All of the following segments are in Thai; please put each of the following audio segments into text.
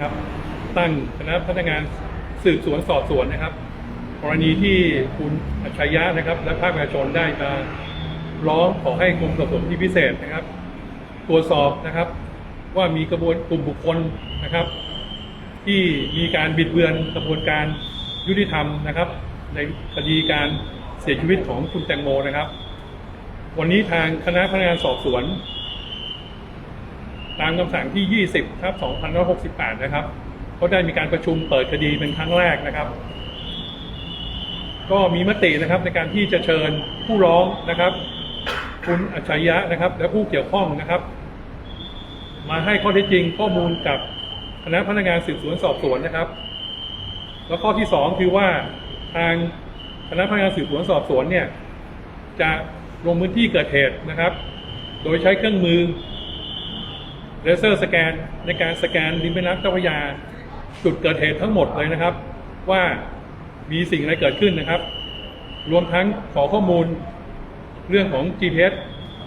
ครับตั้งคณะพนักงานสืบสวนสอบสวนนะครับ กรณีที่คุณอัจฉริยะนะครับ และภาคประชาชนได้มาร้องขอให้กรมสอบสวนที่พิเศษนะครับ ตรวจสอบนะครับ ว่ามีกระบวนกลุ่มบุคคลนะครับ ที่มีการบิดเบือนกระบวนการยุติธรรมนะครับ ในคดีการเสียชีวิตของคุณแตงโมนะครับ วันนี้ทางคณะพนักงานสอบสวน ตามคำสั่งที่ 20ครับ2568 นะครับก็ได้มีการประชุมเปิดคดีเป็นครั้งแรกนะครับ ก็มีมตินะครับในการที่จะเชิญผู้ร้องนะครับ คุณอัจฉริยะนะครับ และผู้เกี่ยวข้องนะครับ มาให้ข้อเท็จจริงข้อมูลกับคณะพนักงานสืบสวนสอบสวนนะครับ แล้วข้อที่สองคือว่าทางคณะพนักงานสืบสวนสอบสวนเนี่ยจะลงพื้นที่เกิดเหตุนะครับ โดยใช้เครื่องมือ เลเซอร์สแกนในการสแกนริมแม่น้ำเจ้าพระยา จุดเกิดเหตุทั้งหมดเลยนะครับ ว่ามีสิ่งอะไรเกิดขึ้นนะครับ รวมทั้งขอข้อมูลเรื่องของ GPS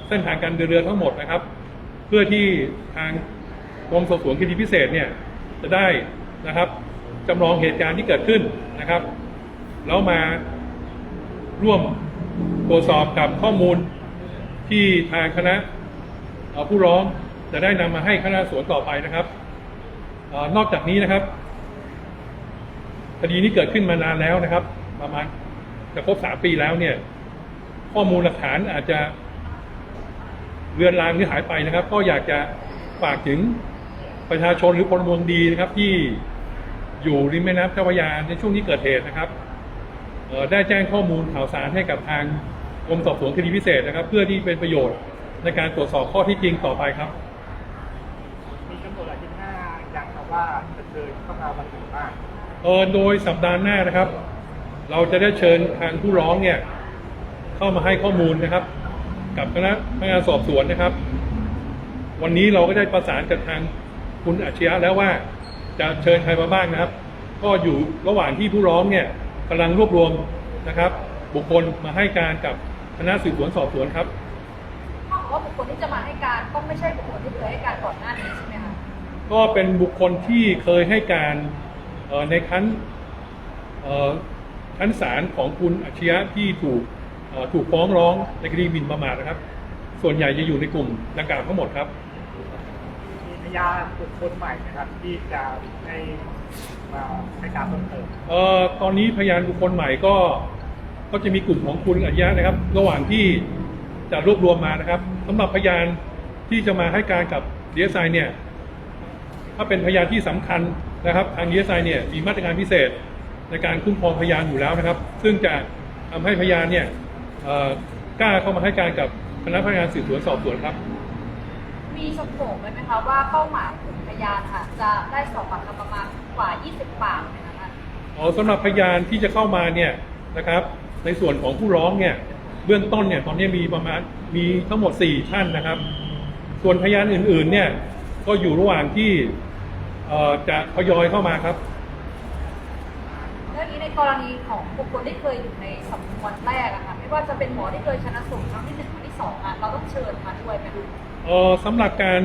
เส้นทางการเดินเรือทั้งหมดนะครับ เพื่อที่ทางกรมสอบสวนคดีพิเศษเนี่ยจะได้นะครับจำลองเหตุการณ์ที่เกิดขึ้นนะครับ แล้วมาร่วมตรวจสอบกับข้อมูลที่ทางคณะผู้ร้อง จะได้นำมาให้คณะสวนต่อไปนะครับอนอกจากนี้นะครับคดีนี้เกิดขึ้นมานานแล้วนะครับ ประมาณจะครบสามปีแล้วเนี่ย ข้อมูลหลักฐานอาจจะเลือนลางหรือหายไปนะครับ ก็อยากจะฝากถึงประชาชนหรือพลเมืองดีนะครับ ที่อยู่ริมแม่น้ำเจ้าพระยาในช่วงที่เกิดเหตุนะครับได้แจ้งข้อมูลข่าวสารให้กับทางกรมสอบสวนคดีพิเศษนะครับ เพื่อที่เป็นประโยชน์ในการตรวจสอบข้อที่จริงต่อไปครับ มีกำหนดอาทิตย์หน้ายังครับ ว่าจะเชิญเข้ามาวันไหนบ้างเออโดยสัปดาห์หน้านะครับ เราจะได้เชิญทางผู้ร้องเนี่ย เข้ามาให้ข้อมูลนะครับ กับคณะพนักงานสอบสวนนะครับ วันนี้เราก็ได้ประสานกับทางคุณอาชญะแล้วว่าจะเชิญใครมาบ้างนะครับ ก็อยู่ระหว่างที่ผู้ร้องเนี่ยกำลังรวบรวมนะครับ บุคคลมาให้การกับคณะสืบสวนสอบสวนครับ ถ้าบอกว่าบุคคลที่จะมาให้การต้องไม่ใช่บุคคลที่เคยให้การก่อนหน้านี้ใช่ไหมคะ ก็เป็นบุคคลที่เคยให้การเอ่อในขั้นเอ่อชั้นศาลของคุณอาชญะที่ถูกเอ่อถูกฟ้องร้องในคดีหมิ่นประมาทนะครับ ส่วนใหญ่จะอยู่ในกลุ่มดังกล่าวทั้งหมดครับมีพยานบุคคลใหม่นะครับที่จะให้มาให้การเพิ่มเติมเอ่อตอนนี้พยานบุคคลใหม่ก็ก็จะมีกลุ่มของคุณอาชญะนะครับ ระหว่างที่จะรวบรวมมานะครับสำหรับพยานที่จะมาให้การกับดีเอสไอเนี่ย ถ้าเป็นพยานที่สำคัญนะครับทางดีเอสไอเนี่ยมีมาตรการพิเศษในการคุ้มครองพยานอยู่แล้วนะครับ ซึ่งจะทำให้พยานเนี่ยเอ่อกล้าเข้ามาให้การกับคณะพนักงานสืบสวนสอบสวนครับ มีสโคปไหมคะว่าเป้าหมายกลุ่มพยานค่ะจะได้สอบปากคำประมาณกว่า 20 ปากไหมคะอ๋อสำหรับพยานที่จะเข้ามาเนี่ยนะครับ ในส่วนของผู้ร้องเนี่ยเบื้องต้นเนี่ยตอนนี้มีประมาณมีทั้งหมด 4 ท่านนะครับ ส่วนพยานอื่นๆเนี่ยก็อยู่ระหว่างที่ เอ่อจะทยอยเข้ามาครับเรื่องนี้ในกรณีของบุคคลที่เคยอยู่ในสำนวนแรกอะค่ะไม่ว่าจะเป็นหมอที่เคยชนะสูตรครั้งที่หนึ่งครั้งที่สองอะเราต้องเชิญมาด้วยไหมคะเอ่อสำหรับการ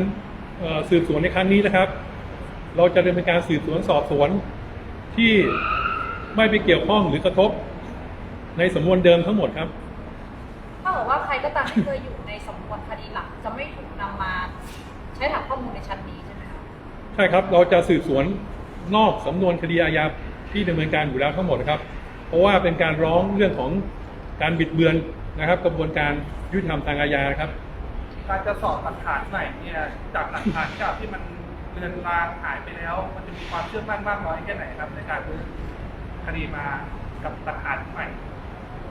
เอ่อสืบสวนในครั้งนี้นะครับ เราจะดำเนินการสืบสวนสอบสวนที่ไม่ไปเกี่ยวข้องหรือกระทบ ในสำนวนเดิมทั้งหมดครับ ถ้าบอกว่าใครก็ตามที่เคยอยู่ในสำนวนคดีหลักจะไม่ถูกนำมาใช้ฐานข้อมูลในชั้นนี้ ใช่ไหมคะใช่ครับ เราจะสืบสวนนอกสำนวนคดีอาญาที่ดำเนินการอยู่แล้วทั้งหมดนะครับ เพราะว่าเป็นการร้องเรื่องของการบิดเบือนนะครับ กระบวนการยุติธรรมทางอาญาครับ การจะสอบหลักฐานใหม่เนี่ยจากหลักฐานเก่าที่มันเลือนลางหายไปแล้ว มันจะมีความเชื่อมั่นมากน้อยแค่ไหนครับ ในการรื้อคดีมากับหลักฐานใหม่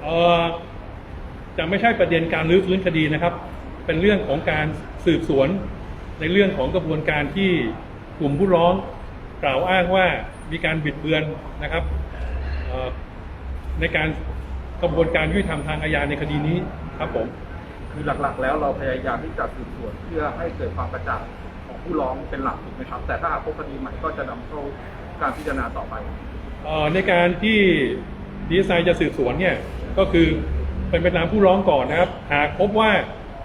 เอ่อจะไม่ใช่ประเด็นการรื้อฟื้นคดีนะครับ เป็นเรื่องของการสืบสวนในเรื่องของกระบวนการที่ กลุ่มผู้ร้องกล่าวอ้างว่ามีการบิดเบือนนะครับเอ่อในการกระบวนการยุติธรรมทางอาญาในคดีนี้ครับผมคือหลักๆ แล้วเราพยายามที่จะสืบสวนเพื่อให้เกิดความกระจ่างของผู้ร้องเป็นหลักถูกไหมครับ แต่ถ้าหากพบคดีใหม่ก็จะนำเข้าการพิจารณาต่อไปเอ่อในการที่ดีไซน์จะสืบสวนเนี่ยก็คือเป็นไปตามผู้ร้องก่อนนะครับ หากพบว่า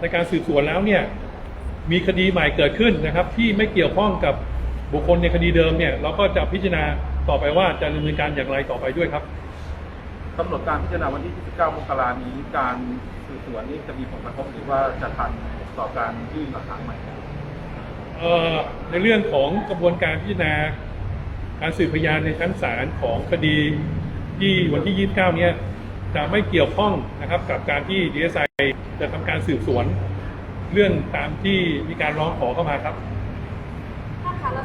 ในการสืบสวนแล้วเนี่ยมีคดีใหม่เกิดขึ้นนะครับ ที่ไม่เกี่ยวข้องกับ บุคคลในคดีเดิมเนี่ยเราก็จะพิจารณาต่อไปว่าจะดำเนินการอย่างไรต่อไปด้วยครับกำหนดการพิจารณาวันที่ 29 มกรานี้การสืบสวนนี้จะมีผลกระทบหรือว่าจะทันต่อการยื่นหลักฐานใหม่เอ่อในเรื่องของกระบวนการพิจารณาการสืบพยานในชั้นศาลของคดีที่วันที่ 29 เนี้ยจะไม่เกี่ยวข้องนะครับกับการที่ DSI จะทำการสืบสวน เรื่องตามที่มีการร้องขอเข้ามาครับ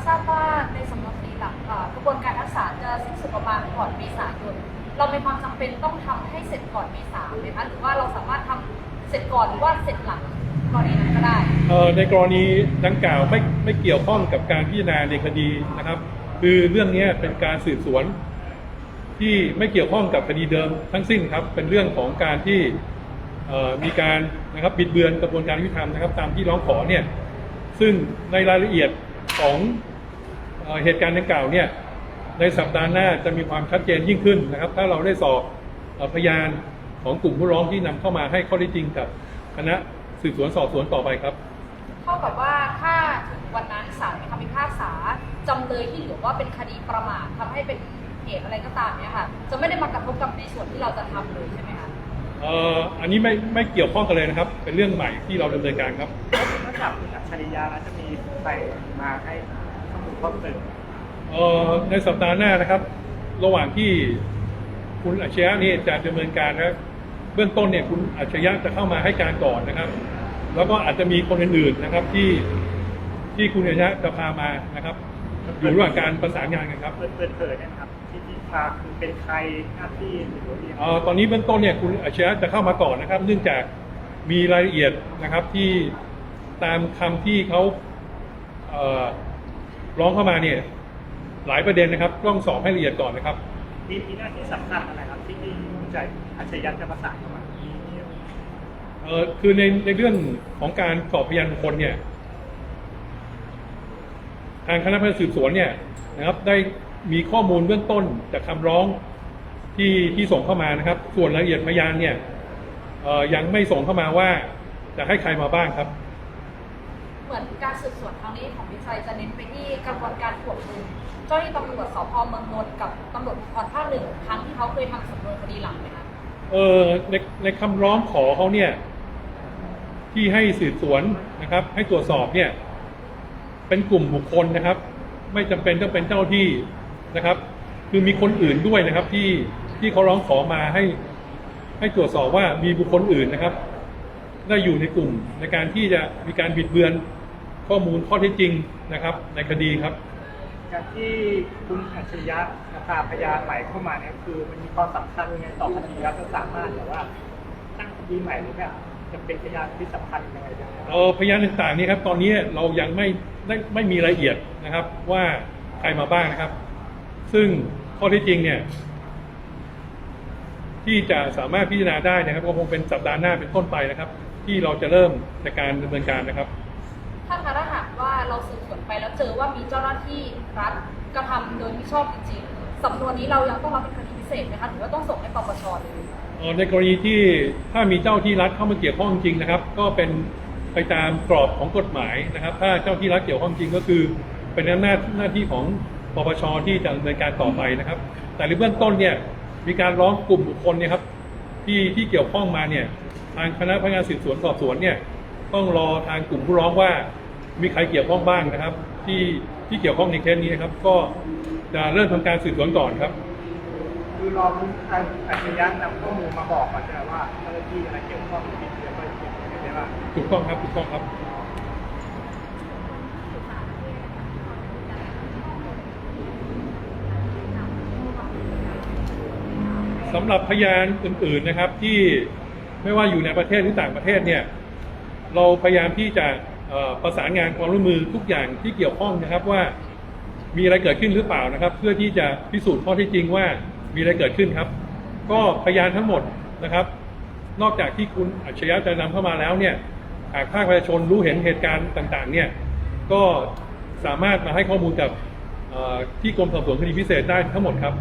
ทราบว่าในสำนวนคดีหลักเอ่อกระบวนการทักษะจะสิ้นสุดประมาณก่อนเมษายน เรามีความจำเป็นต้องทำให้เสร็จก่อนเมษาไหมคะหรือว่าเราสามารถทำเสร็จก่อนหรือว่าเสร็จหลังกรณีนั้นก็ได้ เอ่อในกรณีดังกล่าวไม่ไม่เกี่ยวข้องกับการพิจารณาในคดีนะครับ คือเรื่องนี้เป็นการสืบสวน ที่ไม่เกี่ยวข้องกับคดีเดิมทั้งสิ้นครับ เป็นเรื่องของการที่เอ่อมีการนะครับบิดเบือนกระบวนการยุติธรรมนะครับ ตามที่ร้องขอเนี่ยซึ่งในรายละเอียดของ เอ่อเหตุการณ์ดังกล่าวเนี่ยในสัปดาห์หน้าจะมีความชัดเจนยิ่งขึ้นนะครับ ถ้าเราได้สอบเอ่อพยานของกลุ่มผู้ร้องที่นำเข้ามาให้ข้อเท็จจริงกับคณะสืบสวนสอบสวนต่อไปครับเท่ากับว่าถ้าถึงวันนั้นศาลมีคำพิพากษาจำเลยที่เหลือว่าเป็นคดีประมาททำให้เป็นเหตุอะไรก็ตามเนี่ยค่ะจะไม่ได้มากระทบกับในส่วนที่เราจะทำเลยใช่ไหมคะเอ่ออันนี้ไม่ไม่เกี่ยวข้องกันเลยนะครับ เป็นเรื่องใหม่ที่เราดำเนินการครับนอกจากคุณอัจฉริยะแล้วจะมีใครมาให้ข้อมูล เพิ่มเติมเอ่อในสัปดาห์หน้านะครับ ระหว่างที่คุณอัจฉริยะนี่จะดำเนินการนะครับเบื้องต้นเนี่ยคุณอัจฉริยะจะเข้ามาให้การก่อนนะครับ แล้วก็อาจจะมีคนอื่นๆนะครับที่ที่คุณอัจฉริยะจะพามานะครับอยู่ระหว่างการประสานงานกันครับเปิดเปิดเผยเนยนะครับที่ที่พาคือเป็นใครหน้าที่หรือว่าเรียนเอ่อตอนนี้เบื้องต้นเนี่ยคุณอัจฉริยะจะเข้ามาก่อนนะครับ เนื่องจากมีรายละเอียดนะครับที่ตามคำที่เขาเอ่อ ร้องเข้ามาเนี่ยหลายประเด็นนะครับต้องสอบให้ละเอียดก่อนนะครับ มีมีหน้าที่สำคัญอะไรครับที่ที่คุณใจอัจฉริยะจะประสานเข้ามามีมีเอ่อคือในในเรื่องของการสอบพยานบุคคลเนี่ย ทางคณะพนักงานสืบสวนเนี่ยนะครับ ได้มีข้อมูลเบื้องต้นจากคำร้องที่ที่ส่งเข้ามานะครับ ส่วนรายละเอียดพยานเนี่ยเอ่อยังไม่ส่งเข้ามาว่าจะให้ใครมาบ้างครับเหมือน การสืบสวนครั้งนี้ของวิชัยจะเน้นไปที่กระบวนการตรวจดึงเจ้าหน้าที่ตำรวจสพเมืองนนท์กับตำรวจภูธรภาคหนึ่งครั้งที่เขาเคยทำสำนวนคดีหลังไหมคะเออในในคำร้องขอเขาเนี่ยที่ให้สืบสวนนะครับ ให้ตรวจสอบเนี่ยเป็นกลุ่มบุคคลนะครับ ไม่จำเป็นต้องเป็นเจ้าที่นะครับ คือมีคนอื่นด้วยนะครับที่ที่เขาร้องขอมาให้ ให้ตรวจสอบว่ามีบุคคลอื่นนะครับ ได้อยู่ในกลุ่มในการที่จะมีการบิดเบือน ข้อมูลข้อเท็จจริงนะครับ ในคดีครับการที่คุณอัจฉริยะพาพยานใหม่เข้ามาเนี่ยคือมันมีความสำคัญยังไงต่อคดีครับจะสามารถแบบว่าตั้งคดีใหม่หรือแบบจะเป็นพยานที่สำคัญยังไงบ้างครับเออพยานต่างๆนี่ครับตอนนี้เรายังไม่ได้ไม่มีรายละเอียดนะครับว่าใครมาบ้างนะครับ ซึ่งข้อเที่จริงเนี่ย ที่จะสามารถพิจารณาได้นะครับก็คงเป็นสัปดาห์หน้าเป็นต้นไปนะครับ ที่เราจะเริ่มในการดำเนินการนะครับถ้าถ้าห ไปแล้วเจอว่ามีเจ้าหน้าที่รัฐกระทำโดยมิชอบจริงๆสำนวนนี้เรายังต้องรับเป็นคดีพิเศษไหมคะหรือว่าต้องส่งให้ปปชเลยอ่อในกรณีที่ถ้ามีเจ้าที่รัฐเข้ามาเกี่ยวข้องจริงนะครับ ก็เป็นไปตามกรอบของกฎหมายนะครับ ถ้าเจ้าที่รัฐเกี่ยวข้องจริงก็คือเป็นอำนาจหน้าที่ของปปชที่จะดำเนินการต่อไปนะครับ แต่ในเบื้องต้นเนี่ยมีการร้องกลุ่มบุคคลเนี่ยครับที่ที่เกี่ยวข้องมาเนี่ยทางคณะพนักงานสืบสวนสอบสวนเนี่ยต้องรอทางกลุ่มผู้ร้องว่า มีใครเกี่ยวข้องบ้างนะครับ ที่ที่เกี่ยวข้องในเคสนี้นะครับ ก็จะเริ่มทำการสืบสวนก่อนครับ คือรอคุณอัจฉริยะนำข้อมูลมาบอกก่อนใช่ไหมว่าเจ้าหน้าที่อะไรเกี่ยวข้องหรือไม่เกี่ยวข้องใช่ไหมว่าถูกต้องครับถูกต้องครับสำหรับพยานอื่น ๆนะครับที่ไม่ว่าอยู่ในประเทศหรือต่างประเทศเนี่ย เราพยายามที่จะเอ่อ ประสานงานความร่วมมือทุกอย่างที่เกี่ยวข้องนะครับว่า มีอะไรเกิดขึ้นหรือเปล่านะครับ เพื่อที่จะพิสูจน์ข้อเท็จจริงว่ามีอะไรเกิดขึ้นครับ ก็พยานทั้งหมดนะครับ นอกจากที่คุณอัจฉริยะจะนำเข้ามาแล้วเนี่ยหากภาคประชาชนรู้เห็นเหตุการณ์ต่างๆ เนี่ยก็สามารถมาให้ข้อมูลกับที่กรมสอบสวนคดีพิเศษได้ทั้งหมดครับ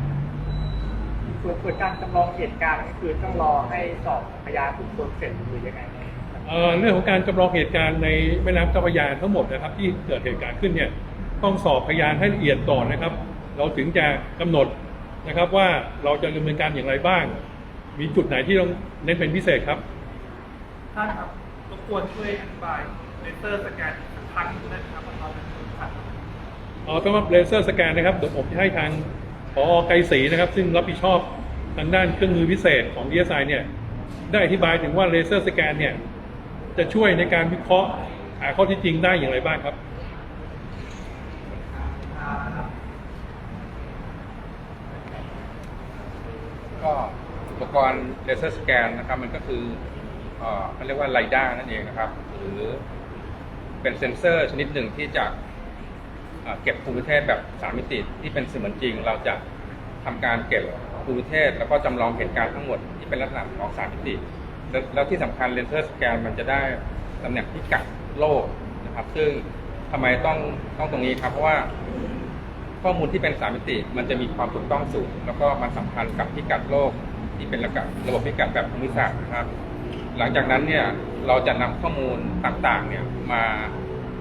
ส่วนส่วนการจำลองเหตุการณ์นี่คือต้องรอให้สอบพยานบุคคลเสร็จหรือยังไง เอ่อเรื่องของการจำลองเหตุการณ์ในแม่น้ำเจ้าพระยาทั้งหมดนะครับ ที่เกิดเหตุการณ์ขึ้นเนี่ยต้องสอบพยานให้ละเอียดก่อนนะครับ เราถึงจะกำหนดนะครับว่าเราจะดำเนินการอย่างไรบ้าง มีจุดไหนที่ต้องเน้นเป็นพิเศษครับท่านครับรบกวนช่วยอธิบายเลเซอร์สแกนอีกครั้งหนึงได้ไหมครับว่าเราเป็นคนขัดเอาสำหรับเลเซอร์สแกนนะครับเดี๋ยวผมจะให้ทางพอไกรศรีนะครับ ซึ่งรับผิดชอบทางด้านเครื่องมือพิเศษของ DSI เนี่ยได้อธิบายถึงว่าเลเซอร์สแกนเนี่ย จะช่วยในการวิเคราะห์หาข้อที่จริงได้อย่างไรบ้างครับก็อุปกรณ์เลเซอร์สแกนนะครับ มันก็คือเขาเรียกว่าไลด้านั่นเองนะครับ หรือเป็นเซ็นเซอร์ชนิดหนึ่งที่จะเก็บภูมิประเทศแบบสามมิติที่เป็นเสมือนจริง เราจะทำการเก็บภูมิประเทศ แล้วก็จำลองเหตุการณ์ทั้งหมดที่เป็นลักษณะของสามมิติ แล้วที่สำคัญเลนเซอร์สแกนมันจะได้ตำแหน่งพิกัดโลกนะครับ ซึ่งทำไมต้องต้องตรงนี้ครับ เพราะว่าข้อมูลที่เป็นสามมิติมันจะมีความถูกต้องสูง แล้วก็มันสัมพันธ์กับพิกัดโลกที่เป็นระบบระบบพิกัดแบบภูมิศาสตร์นะครับ หลังจากนั้นเนี่ยเราจะนำข้อมูลต่างๆเนี่ยมา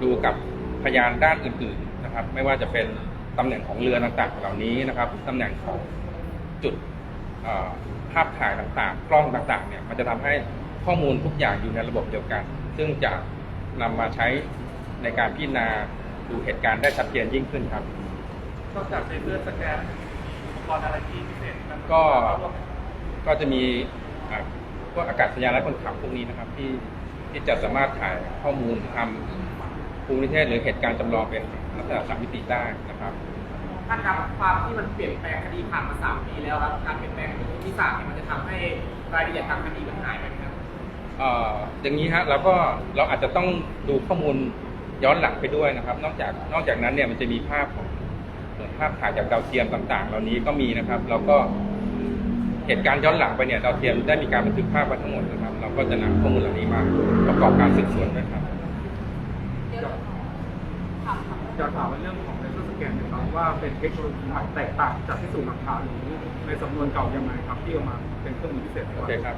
ดูกับพยานด้านอื่นๆนะครับ ไม่ว่าจะเป็นตำแหน่งของเรือต่างๆเหล่านี้นะครับตำแหน่งของจุดาพถ่ายต่างๆ กล้องต่างๆเนี่ยมันจะทำให้ข้อมูลทุกอย่างอยู่ในระบบเดียวกัน ซึ่งจะนำมาใช้ในการพิจารณาดูเหตุการณ์ได้ชัดเจนยิ่งขึ้นครับนอกจากเลเซอร์สแกนอุปกรณ์อะไรที่พิเศษมันก็ก็จะมีอ่าพวกอากาศยานและคนขับพวกนี้นะครับ ที่ที่จะสามารถถ่ายข้อมูลทำภูมิประเทศหรือเหตุการณ์จำลองเป็นลักษณะสามมิติได้นะครับ ท่านครับความที่มันเปลี่ยนแปลงคดีผ่านมาสามปีแล้วครับการเปลี่ยนแปลงของที่ศาสตร์เนี่ยมันจะทำให้รายละเอียดทางคดีมันหายไปไหมครับ เอ่ออย่างนี้ฮะเราก็เราอาจจะต้องดูข้อมูลย้อนหลังไปด้วยนะครับ นอกจากนอกจากนั้นเนี่ยมันจะมีภาพของเหมือนภาพถ่ายจากดาวเทียมต่าง ๆ เหล่านี้ก็มีนะครับเราก็เหตุการณ์ย้อนหลังไปเนี่ยดาวเทียมได้มีการบันทึกภาพไว้ทั้งหมดนะครับ เราก็จะนำข้อมูลเหล่านี้มาประกอบการสืบสวนด้วยครับ เดี๋ยวถามค่ะจะถามในเรื่องของ ว่าเป็นเทคโนโลยีใหม่แตกต่างจากพิสูจน์หลักฐานหรือในสำนวนเก่ายังไงครับที่เอามาเป็นเครื่องมือพิเศษโอเคครับ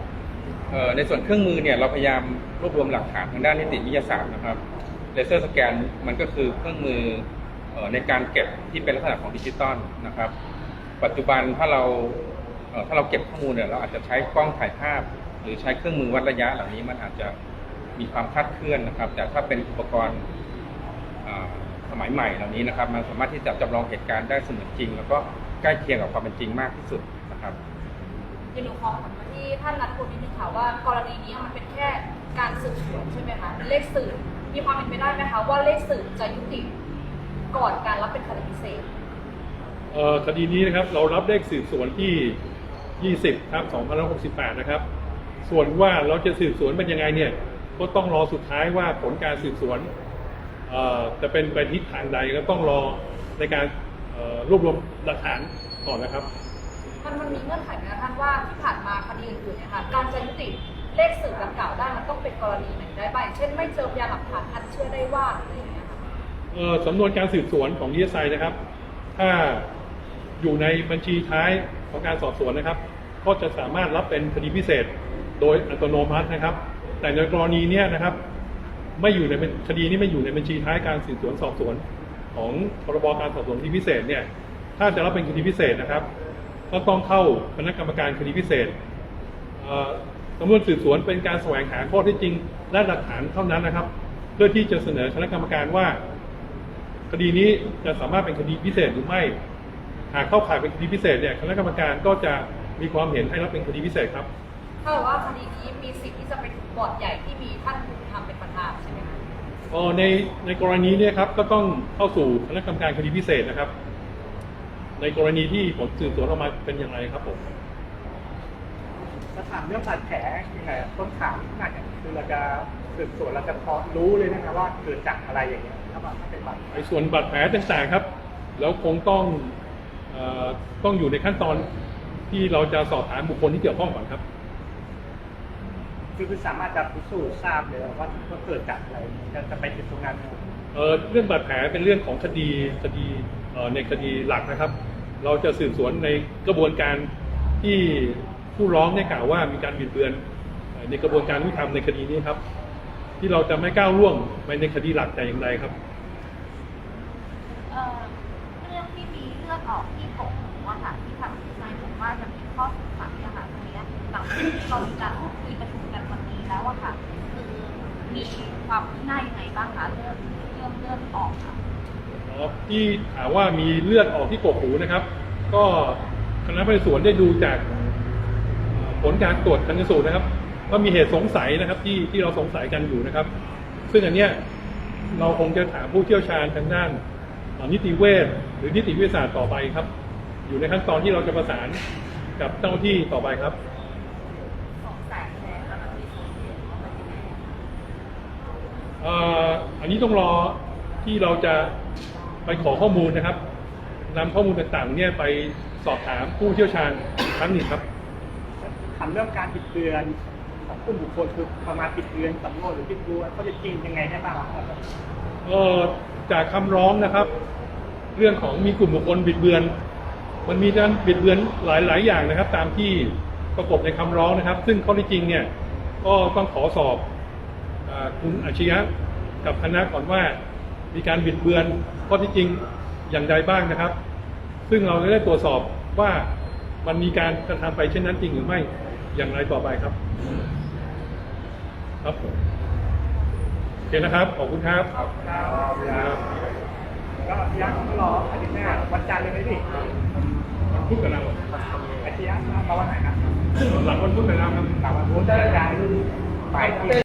เอ่อในส่วนเครื่องมือเนี่ยเราพยายามรวบรวมหลักฐานทางด้านนิติวิทยาศาสตร์นะครับเลเซอร์สแกนมันก็คือเครื่องมือในการเก็บที่เป็นลักษณะของดิจิตอลนะครับ ปัจจุบันถ้าเราถ้าเราเก็บข้อมูลเนี่ยเราอาจจะใช้กล้องถ่ายภาพ หรือใช้เครื่องมือวัดระยะเหล่านี้มันอาจจะมีความคลาดเคลื่อนนะครับ แต่ถ้าเป็นอุปกรณ์ สมัยใหม่เหล่านี้นะครับ มันสามารถที่จะจำลองเหตุการณ์ได้เสมือนจริง แล้วก็ใกล้เคียงกับความเป็นจริงมากที่สุดนะครับเดี๋ยวหนูขอถามมาที่ท่านนัทพลนิดนึงค่ะว่ากรณีนี้มันเป็นแค่การสืบสวนใช่ไหมคะเลขสืบมีความเป็นไปได้ไหมคะว่าเลขสืบจะยุติก่อนการรับเป็นคดีพิเศษเอ่อคดีนี้นะครับเรารับเลขสืบสวนที่ 20ครับ2568 นะครับ ส่วนว่าเราจะสืบสวนเป็นยังไงเนี่ยก็ต้องรอสุดท้ายว่าผลการสืบสวนเอ่อ จะเป็นไปทิศทางใดก็ต้องรอในการเอ่อรวบรวมหลักฐานก่อนนะครับ มันมันมีเงื่อนไขไหมคะท่านว่าที่ผ่านมาคดีอื่นๆเนี่ยค่ะการจะยุติเลขสืบดังกล่าวได้มันต้องเป็นกรณีไหนได้บ้างอย่างเช่นไม่เจอพยานหลักฐานอันเชื่อได้ว่าหรืออะไรอย่างเงี้ยค่ะเอ่อสำนวนการสืบสวนของดีเอสไอนะครับ ถ้าอยู่ในบัญชีท้ายของการสอบสวนนะครับ ก็จะสามารถรับเป็นคดีพิเศษโดยอัตโนมัตินะครับ แต่ในกรณีเนี้ยนะครับ ไม่อยู่ในคดีนี้ไม่อยู่ในบัญชีท้ายการสืบสวนสอบสวนของพรบการสอบสวนคดีพิเศษเนี่ยถ้าจะรับเป็นคดีพิเศษนะครับ ก็ต้องเข้าคณะกรรมการคดีพิเศษเอ่อสำนวนสืบสวนเป็นการแสวงหาข้อเท็จจริงและหลักฐานเท่านั้นนะครับ เพื่อที่จะเสนอคณะกรรมการว่า คดีนี้จะสามารถเป็นคดีพิเศษหรือไม่ หากเข้าข่ายเป็นคดีพิเศษเนี่ยคณะกรรมการก็จะมีความเห็นให้รับเป็นคดีพิเศษครับถ้าเกิดว่าคดีนี้มีสิทธิ์ที่จะไปถึงบอร์ดใหญ่ที่มีท่านภูมิธรรมเป็น ประธานใช่ไหมคะเอ่อในในกรณีเนี้ครับก็ต้องเข้าสู่คณะกรรมการคดีพิเศษนะครับ ในกรณีที่ผลสืบสวนออกมาเป็นอย่างไรครับผมจะถามเรื่องบาดแผลยังไงต้นขาที่ขนาดเนี่ยคือเราจะสืบสวนเราจะพอรู้เลยนะครับว่าเกิดจากอะไรอย่างเงี้ยถ้าว่าเป็นบาดแผลในส่วนบาดแผลต่างๆครับ แล้วคงต้องเอ่อต้องอยู่ในขั้นตอนที่เราจะสอบถามบุคคลที่เกี่ยวข้องก่อนครับ คือคือสามารถจะพิสูจน์ทราบเลยว่าว่าเกิดจากอะไรจะจะไปถึงตรงนั้นไหมเอ่อเรื่องบาดแผลเป็นเรื่องของคดีคดีเอ่อในคดีหลักนะครับ เราจะสืบสวนในกระบวนการที่ผู้ร้องเนี่ยกล่าวว่ามีการบิดเบือนเอ่อในกระบวนการยุติธรรมในคดีนี้ครับ ที่เราจะไม่ก้าวล่วงไปในคดีหลักแต่อย่างใดครับ เอ่ลือดออกที่กกหูอะค่ะที่ทางดีไซน์ผมว่าจะมีข้อสงสัยอะค่ะตรงเนี้ยหลังจากที่เรามีการพูดคุย อะค่ะคือมีความคืบหน้ายังไงบ้างคะเรื่องเรื่องเลือดออกค่ะครับที่ถามว่ามีเลือดออกที่กกหูนะครับ ก็คณะพยาบาลได้ดูจากผลการตรวจชันสูตรนะครับ ว่ามีเหตุสงสัยนะครับที่ที่เราสงสัยกันอยู่นะครับ ซึ่งอันเนี้ยเราคงจะถามผู้เชี่ยวชาญทางด้านนิติเวชหรือนิติวิทยาศาสตร์ต่อไปครับ อยู่ในขั้นตอนที่เราจะประสานกับเจ้าหน้าที่ต่อไปครับ สงสัยแล้วค่ะมันมีสาเหตุว่ามันยังไง เอ่ ออันนี้ต้องรอที่เราจะไปขอข้อมูลนะครับนำข้อมูลต่างๆเนี่ยไปสอบถามผู้เชี่ยวชาญอีกครั้งหนึ่งครับ ถามเรื่องการบิดเบือนของกลุ่มบุคคลคือประมาณบิดเบือนสำนวนหรือบิดเบือนเขาจะจริงยังไงได้บ้างครับเอ่อจากคำร้องนะครับ เรื่องของมีกลุ่มบุคคลบิดเบือน มันมีการบิดเบือนหลายๆ อย่างนะครับ ตามที่ปรากฏในคำร้องนะครับ ซึ่งข้อที่จริงเนี่ยก็ต้องขอสอบอาคุณอาชญะ กับคณะก่อนว่ามีการบิดเบือนข้อที่จริงอย่างใดบ้างนะครับ ซึ่งเราจะได้ตรวจสอบว่ามันมีการกระทำไปเช่นนั้นจริงหรือไม่อย่างไรต่อไปครับ ครับผมโอเคนะครับ ขอบคุณครับครับก็ยักษ์รออาทิตย์หน้าวันจันทร์เลยไหมพี่วันพุธกับเราอาทิตย์หน้ามาวันไหนนะหลังวันพุธกับเราครับหลังวันพุธจะย้ายไปที่